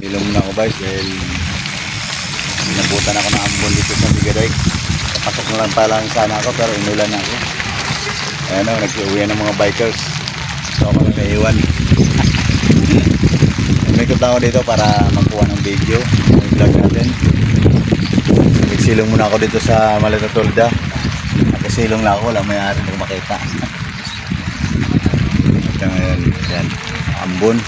Ilong muna ako guys dahil nabutan ako ng ambon dito sa Bigaday. Pasok na lang pala sana ako pero inulan na ako. Ayan o, nag-uwi ng mga bikers. So ako na naiwan. Umikot ako dito para magkuha ng video. Yung vlog natin. Nagsilong muna ako dito sa Maleta Tolda. Nakasilong lang ako, wala may-ari na makita. Ngayon, yan, ambon.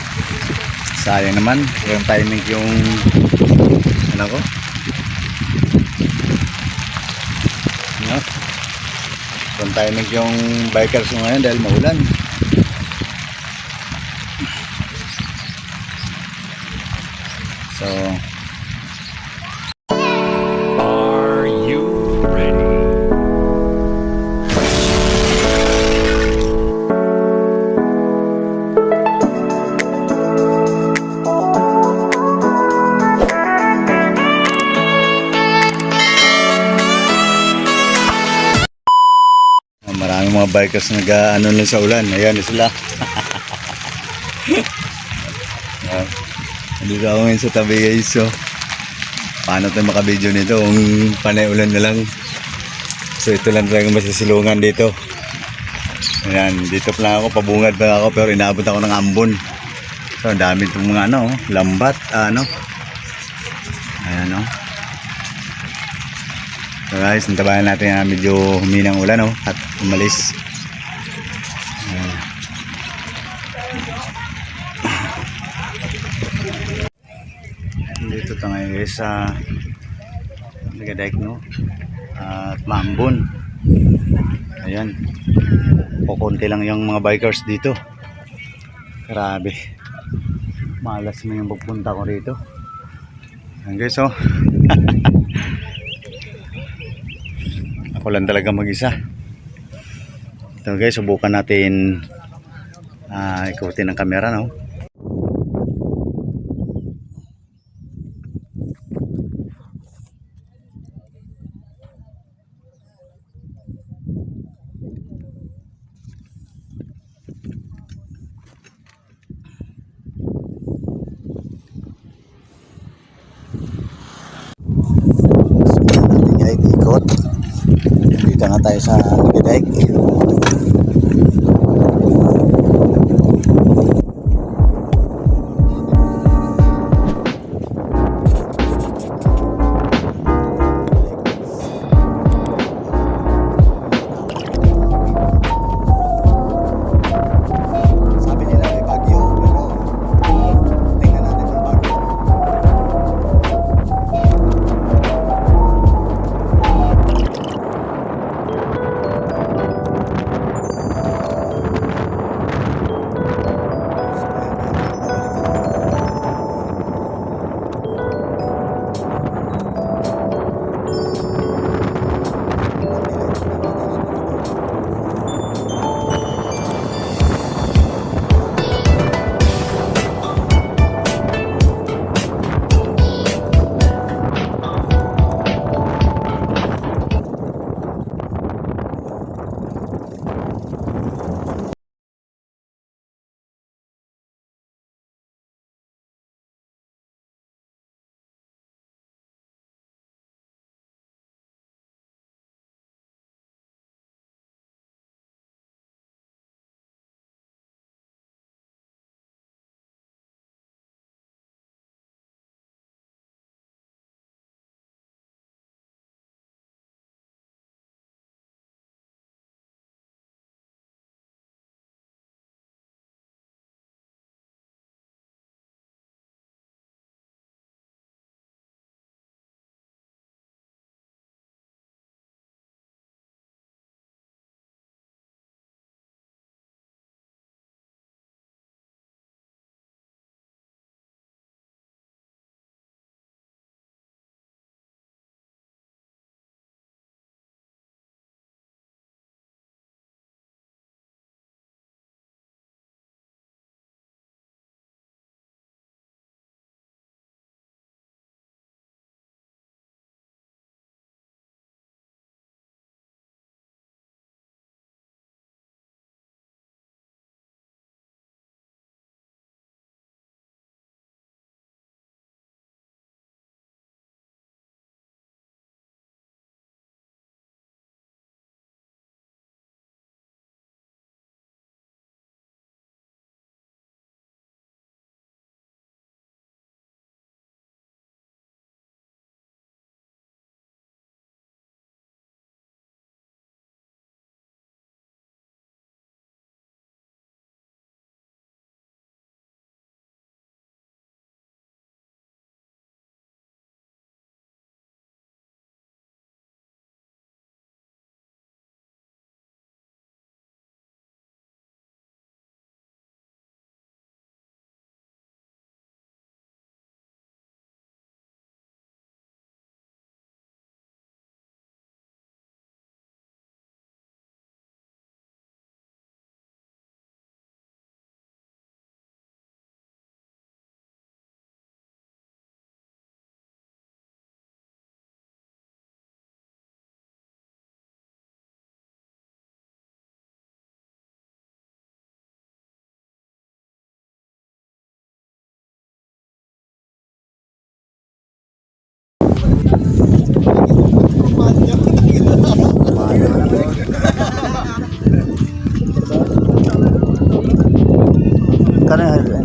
Sayang naman, yung timing yung ano ko. No? Yung timing yung bikers ko ngayon dahil maulan. So, mga bikers nag ano lang sa ulan. Ayan na sila. Ayan. Dito ako ngayon sa tabi guys. So, paano tayo makabideo nito kung panay ulan na lang. So ito lang talaga masisilungan dito. Ayan, dito pa lang ako, pabungad pa ako pero inabot ako ng ambon. So ang dami itong mga ano, lambat, ano. Ayan o. So guys, nantabayan natin na medyo huminang ulan oh, at umalis. Ngayon guys sa Nagadag no at Mambon. Ayan. Kukunti lang yung mga bikers dito. Grabe. Malas na yung pagpunta ko rito. Ayan guys oh. Ako lang talaga mag-isa. Ito guys, subukan natin ah ikutin ang camera no.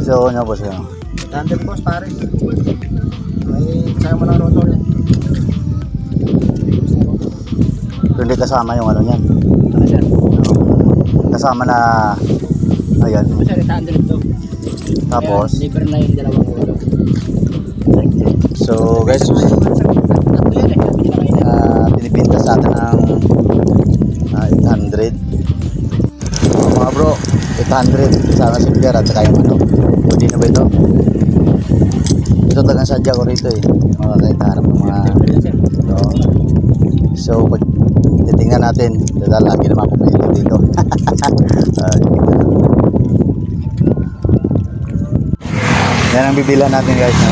Presyo niya boss yun? 800 boss pare. May kasama ng rotor yan. Hindi kasama yung ano niyan. Ano siya? Kasama na, ayan, Ito siya 800 to. tapos, libre na yung dalawang rotor. so guys, uh, pinipinta sa atin ng ah, 800 oh, mga bro 800 sama silver at saka yung ano pwede na ba ito? ito talagang sadya ko rito eh mga kahit harap ng mga ito. so pag titingnan natin lagi naman ako may ilo dito Ah, yan ang bibilan natin guys no?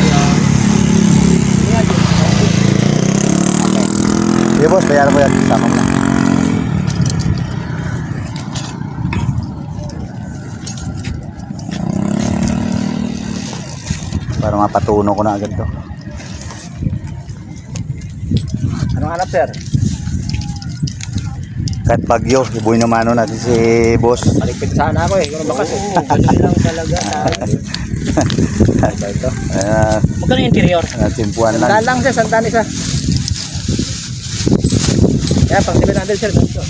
Sige boss, bayaran mo yan. Sama mo na. Para mapatuno ko na agad to. Anong hanap sir? Kahit bagyo, ibuhin na mano natin si boss. Maligpit sana ako eh. Ganun bakas eh. Ganun lang talaga. Ito. Uh, Magkano yung interior? simpuan Sandaan lang. lang siya, sandaan isa. Kaya pang 700 sir. ganito.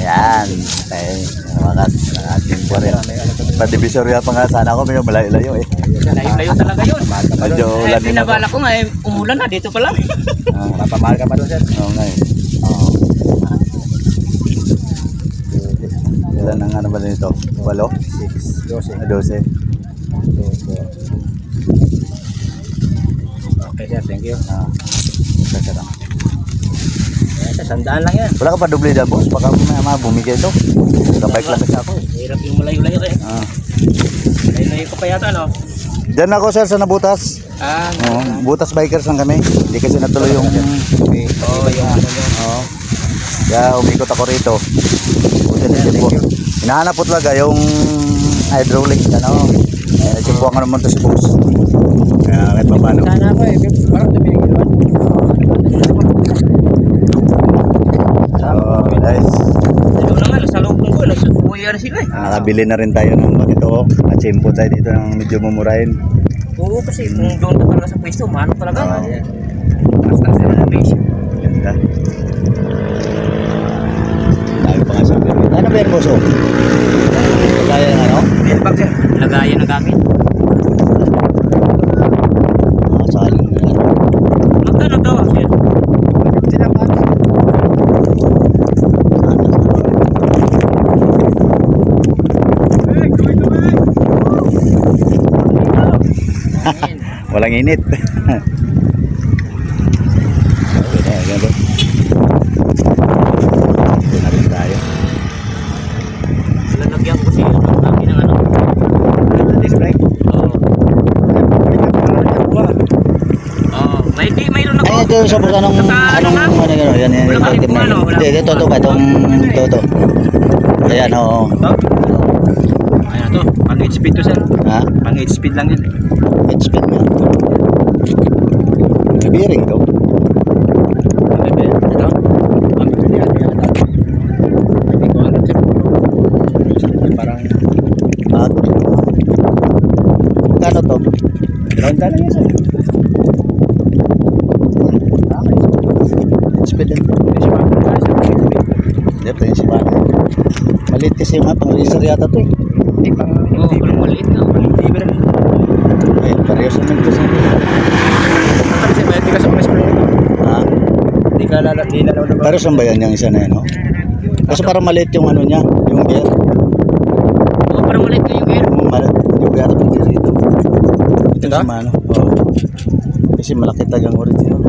Ayan. Ay, wakas. Simpuan rin. Padivisorya pa nga sana ako, medyo malayo-layo eh. Layo-layo talaga yun. Medyo Eh, ulan din ako. pinabala ko nga eh, umulan na dito pa lang. Ah, Mapamahal ka pa doon sir. Oo nga eh. Ilan ang ano ba nito? Walo? 6, 12. Ah, 12. Okay sir, thank you. Ah, isa lang. Ayan, sir, sandaan lang yan. Wala ka pa doble dyan, boss. Baka may mga bumigay ito. Kabike lang kasi ako eh. Hirap yung malayo-layo eh. Ah. Layo-layo ko pa yata no? Diyan ako sir sa nabutas. Ah, Oo, butas bikers lang kami. Hindi kasi natuloy yung... oh, yung ano yun. Oo. Kaya umikot ako rito. Buti na simpo. Hinahanap ko talaga yung hydraulic. Ano? Eh, nasimpo ako naman to si boss. Kaya kahit pa paano. Sana ako eh. Parang naman. So, guys. Ito na nga, sa loob ko, nagsukuya na sila eh. Nakakabili na rin tayo ng ganito. At simpo tayo dito ng medyo mumurahin. Oo, kasi kung doon ka talaga sa pwesto, mano talaga. Oo. Basta sila na base. Ganda. Dami pa nga sa. Ano ba yan, boss? Kaya ng ano? Mailbag sir. Lagayan na gamit. Ah, saling na ano. Magkano to, sir? Sila pa. Walang init. okay na, ganun. Ito na rin tayo. Lalagyan ko siya ng dami ng ano. Disc brake. Oo. Oo. May di, mayroon ako. Ay, ito yung sa busa nung ano anong ano gano'n. Yan, yan, yung ano, yun. wala Hindi, ito, ito ba? Itong, ito, ito. Ayan, oo. Ayan to. Pang 8 speed to sir. Ha? Pang 8 speed lang yan. Head speed na. May bearing to. Ito. Ang hindi yan. Yan ito. Hindi ko alam sir. Parang Ah, Magkano to? ground lang yan sir. Speed din. Hindi siya makakita sir. Pang 8 speed. Hindi, principal. Maliit kasi mga pang-racer yata to eh. Hindi pang Oo, parang maliit na. libre na. Ay, parehas naman kasi. Kasi may hindi ka sa brake. Ha? Hindi ka lala, hindi lalaw na ba? Pero saan ba yan yung isa na yan, no? Kasi parang maliit yung ano niya, yung gear. Oo, parang maliit na yung gear. Yung maliit, hindi yata pwede dito. Ito Ito? si Mano. Oo. Kasi malaki tagang original.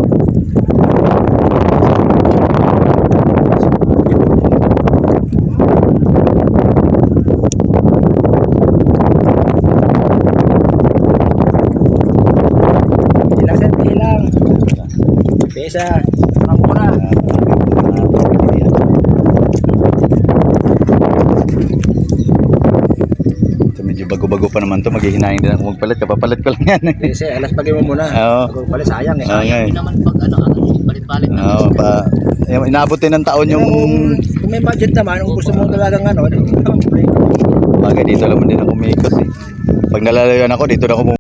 Hindi lang sir, hindi lang. Pesa. Mura. Ito medyo bago-bago pa naman to. Maghihinayin din ako magpalit. Kapapalit ko lang yan. eh. Pesa, alas pagay mo muna. Oo. Bago pala sayang eh. Eh. Hindi naman pag ano, ano, palit-palit na. Oo, pa. yung Inabot din ng taon yung Kung, kung may budget naman, kung gusto mo talagang ano, di- bagay dito lang din ako umikot eh. Pag nalalayuan ako, dito na ako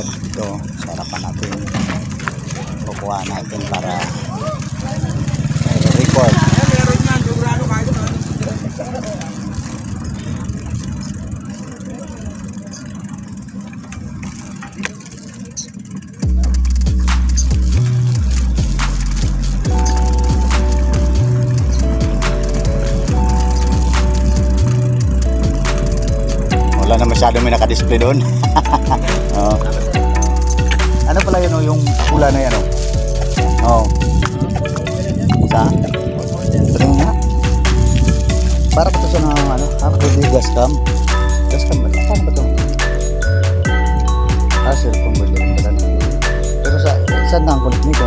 agad. Ito, sarapan natin. Kukuha natin para record. Masyado may nakadisplay doon. Oo. Ano pala yun oh, yung pula na yan oh? Oo. Sa? Tingin nga. Para ito sa mga ano? Ah, pwede gas cam. Gas cam ba? Paano ba ito? Ah, cellphone ba na. Pero sa, saan na ang kulit nito?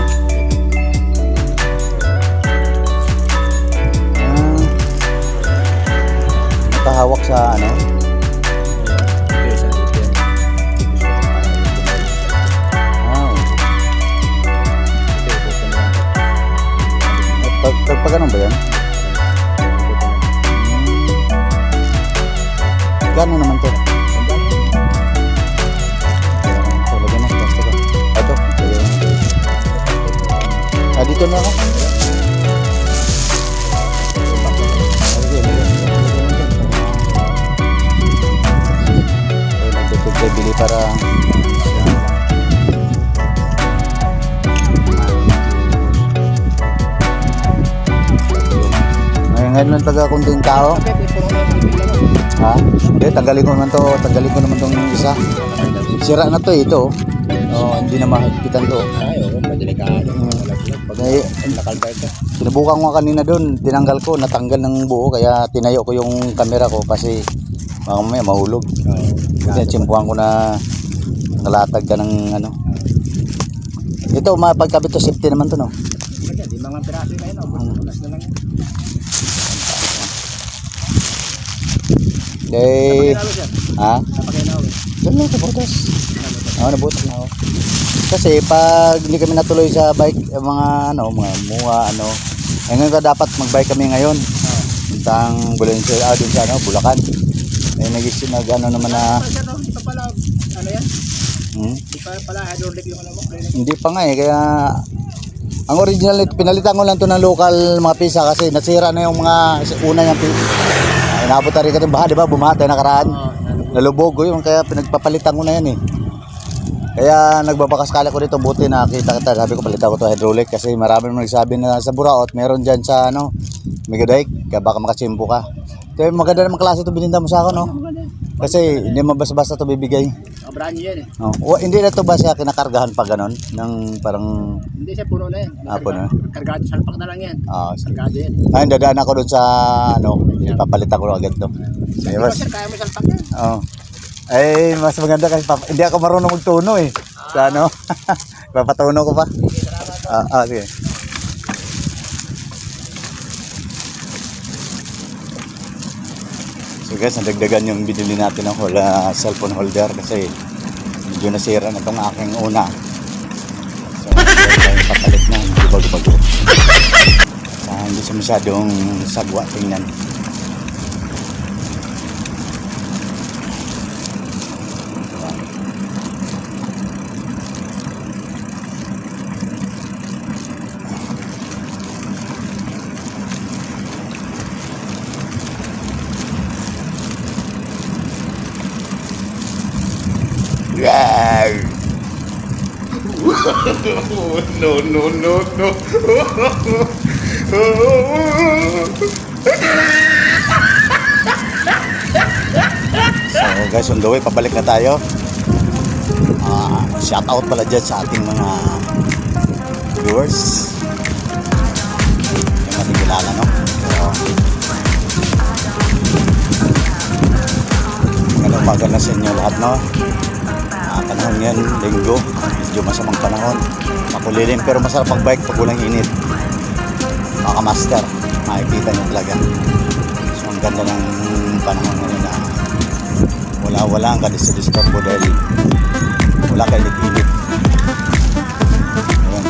Ah, nakahawak sa ano? Pag, pag, pag ano ba yan? Hmm. Gano'n naman to? Ayan, Talaga na, basta ka. Ito, lagyan mo. Ah, dito na ako. Ah, sige, ngayon lang taga kunting tao. Ha? Hindi tanggalin ko naman to tanggalin ko naman tong isa. Sira na to eh, ito oh. Hindi na mahigpitan to. Ay, oo, madelikado. Pag Eh, nakalba ito. sinubukan ko kanina doon tinanggal ko natanggal ng buo kaya tinayo ko yung camera ko kasi baka mamaya mahulog. Kasi tsimpuhan ko na nalatag ka ng ano. Ito mapagkabit to safety naman to no? Kaya, di mga piraso na yun. oh. Bukas na lang kay ha. Diyan lang sa butas. Oo, nabutas na ako. Kasi pag hindi kami natuloy sa bike, eh, mga ano, mga muwa, ano, eh ngayon ka dapat mag-bike kami ngayon. Puntang Bulencio, ah, dun sa ano, Bulacan. Eh, nag-isip nag ano naman na? Ito pala, ano yan? hmm, Di pa pala hydraulic yung ano mo. Hindi pa nga eh, kaya ang original nito, pinalitan ko lang to ng local mga pisa kasi nasira na yung mga una niyang pisa. Inabot na rin ka ng baha, di ba? Bumaha tayo nakaraan. Nalubog ko yun, kaya pinagpapalitan ko na yan eh. Kaya nagbabakas kala ko dito, buti nakita kita, sabi ko palitan ko to hydraulic kasi marami naman nagsabi na sa Buraot, meron dyan sa ano, Megadike, kaya baka makasimpo ka. Kaya maganda naman klase to bininda mo sa akin, no? Kasi hindi mo basta-basta to bibigay. Brand yan eh. Oh. Hindi na to ba siya kinakargahan pa ganon? Ng parang, Hindi siya puno na yan. Ah, puno. Kargado, salpak na lang yan. ah, sige. Kargado yan. Ayun, dadaan ako doon sa, ano, ipapalitan ko agad to. Yes. ko, sir, kaya mo salpak yan. Oo. Eh, mas maganda kasi pap- hindi ako marunong magtuno eh. Sa ano? Papatuno ko pa. Ah, ah, sige. So guys, nadagdagan yung binili natin ng wala cellphone holder kasi medyo nasira na tong aking una. So, tayong papalit na, bago-bago. Sa hindi siya masyadong sagwa tingnan. Yeah. No, no, no, no. So guys, on the way, pabalik na tayo. Ah, shout out pala dyan sa ating mga viewers. Yung ating kilala, no? So, Magandang umaga na sa inyo lahat, no? Ah, panahon ngayon, linggo. Medyo masamang panahon. Makulilim pero masarap mag-bike pag walang init. Mga master, makikita nyo talaga. ganda ng panahon ngayon na wala wala ang kadisturbo dahil wala kayo init Ayan.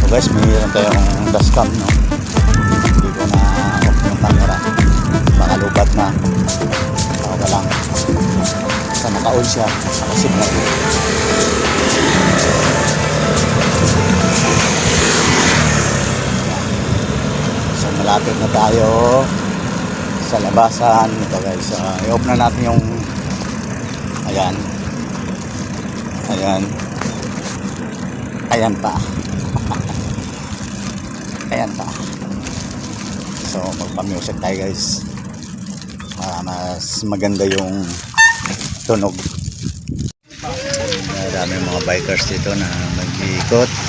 So guys, mayroon tayong dashcam no. Hindi ko na off yung camera. Nakalubat na. Naka-on siya. Nakasignal. So malapit na tayo sa labasan. Ito guys. Uh, i-off na natin yung ayan. Ayan. Ayan pa. Ayan pa. So magpa-music tayo guys. Para mas maganda yung tunog. Marami mga bikers dito na mag-iikot.